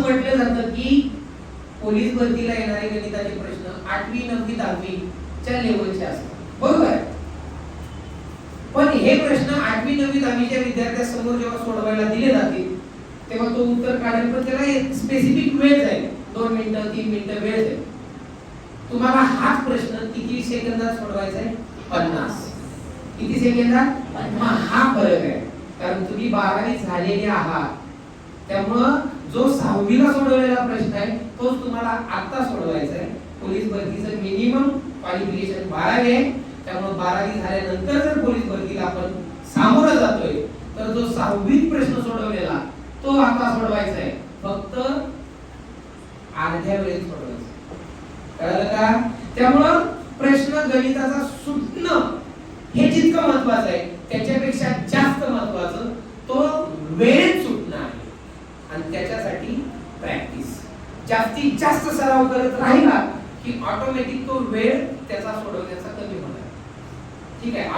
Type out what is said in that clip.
असं म्हटलं जातं की पोलीस भरतीला येणारे गणिताचे प्रश्न आठवी नववी दहावीच्या लेवलचे असतात. बरोबर? पण हे प्रश्न आठवी नववी दहावीच्या विद्यार्थ्यासमोर जेव्हा सोडवायला दिले जातील तेव्हा तो उत्तर काढेल पण त्याला स्पेसिफिक वेळ जाईल. दोन मिनिटं तीन मिनिटं वेळ जाईल. तुम्हाला हाच प्रश्न किती सेकंदात सोडवायचा आहे? पन्नास. किती सेकंदात? हा फरक आहे. कारण तुम्ही बारावी झालेले आहात. त्यामुळं जो सहावीला सोडवलेला प्रश्न आहे तोच तुम्हाला आता सोडवायचा आहे. पोलीस भरतीचं मिनिमम क्वालिफिकेशन बारावी आहे. त्यामुळे बारावी झाल्यानंतर जर पोलीस भरतीला आपण सामोरं जातोय तर जो सहावीत प्रश्न सोडवलेला तो आता सोडवायचा आहे. फक्त अर्ध्या वेळेत सोडवायचा कळलं का? त्यामुळं प्रश्न गणिताचा सुटणं हे जितकं महत्वाचं आहे त्याच्यापेक्षा जास्त महत्वाचं तो वेळेत सुटणं आहे आणि त्याच्यासाठी प्रॅक्टिस जास्तीत जास्त सराव करत राहिला की ऑटोमॅटिक तो वेळ त्याचा सोडवण्याचा कमी होणार. ठीक आहे?